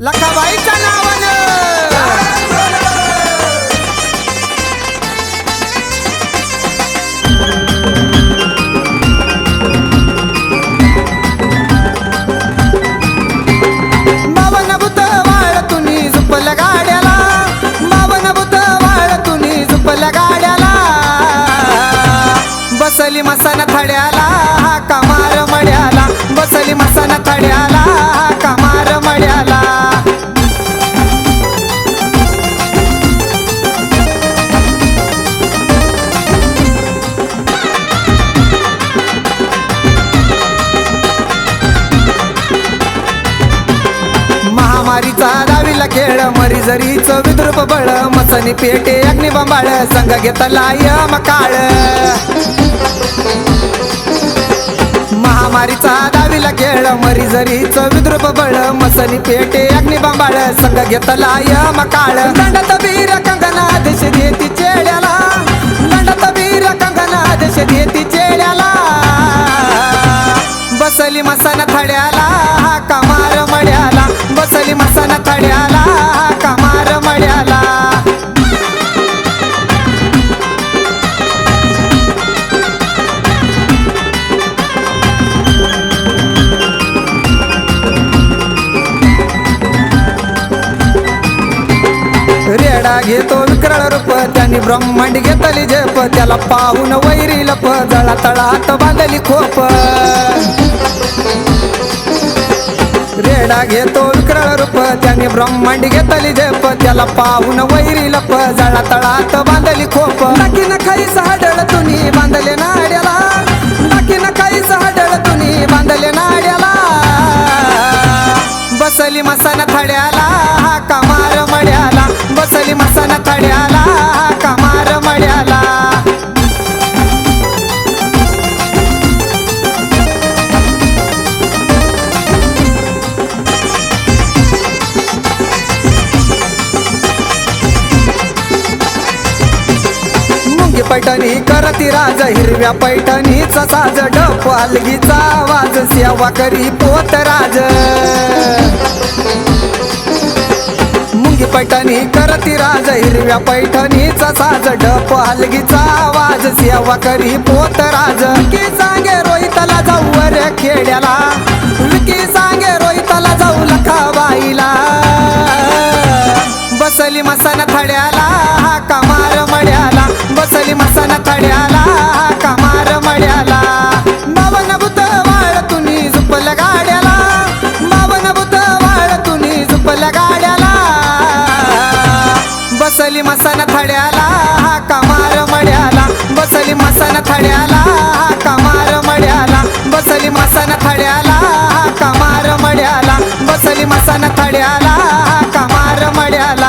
लखाबाईच्या नावानं. मारीचा दावीला खेळ मरी जरीच विद्रुप बळ मसनी पेटे अग्निबंबाळ संघ घेतला यम काळ महामारीचा दावीला खेळ मरी जरीच विद्रुप बळ मसनी पेटे अग्निबंबाळ संघ घेतला यम काळ दंडत वीर कंगना दिश देती चेड्याला दंडत वीर कंगना दिश देती चेड्याला. बसली मसन थड्याला बसली मसन थड्याला कमार मड्याला. रेडा घेतो विक्रळ रूप त्यांनी ब्रह्मांड घेतली झेप. त्याला पाहून वैरी लप जळा तळात बांधली खोप. रेडा घेतो विक्रळ रूप त्यांनी ब्रह्मांड घेतली झेप. त्याला पाहून वैरी लप जळा तळात बांधली खोप. नकी न खाई सहाडळ तुनी बांधले नाड्याला मुंगी पैठणी करती राज हिरव्या पैठणीचा साज डप अलगीचा आवाज सेवा करी पोत राज. मुंगी पैठणी करती राज हिरव्या पैठणीचा साज डप हलगीचा आवाज सेवा करी पोत राज. की सांगे रोहितला जाऊ रे खेड्याला. विकी सांगे रोहितला जाऊ लखाबाईला. बसली मसाना थड्याला. बसली मसन थड्याला कमार मड्याला. बावन भूत वाळ तुनी झुपल गाड्याला. बावन भूत वाळ तुनी झुपल गाड्याला. बसली मसन थड्याला कमार मड्याला. बसली मसन थड्याला कमार मड्याला. बसली मसन थड्याला कमार मड्याला. बसली मसन थड्याला कमार मड्याला.